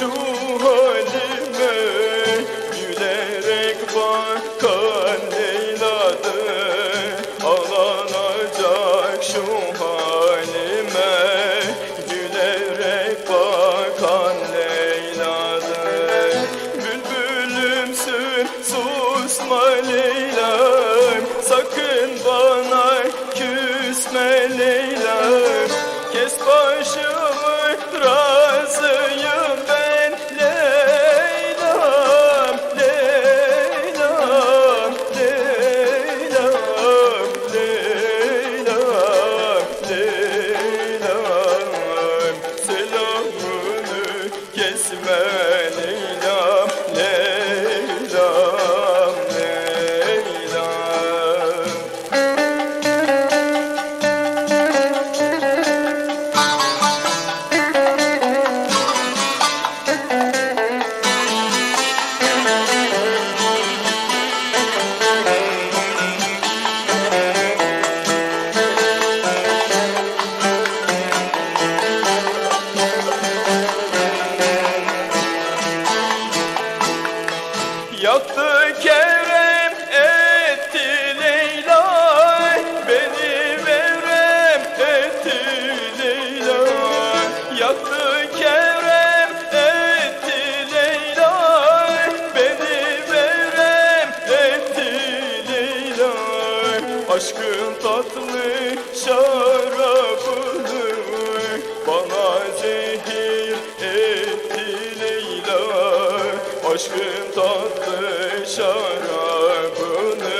şu halime gülerek bakan Leyla'dır Ağlanacak şu halime gülerek bakan Leyla'dır Bülbülümsün susma Leyla'm sakın bana küsme Leyla'm Kes başımı kesme Yaktı Kerem etti Leyla Beni verem etti Leyla Yaktı Kerem etti Leyla Beni verem etti Leyla Aşkın tatlı şarabını Bana zehir etti aşkın tatlı şarabını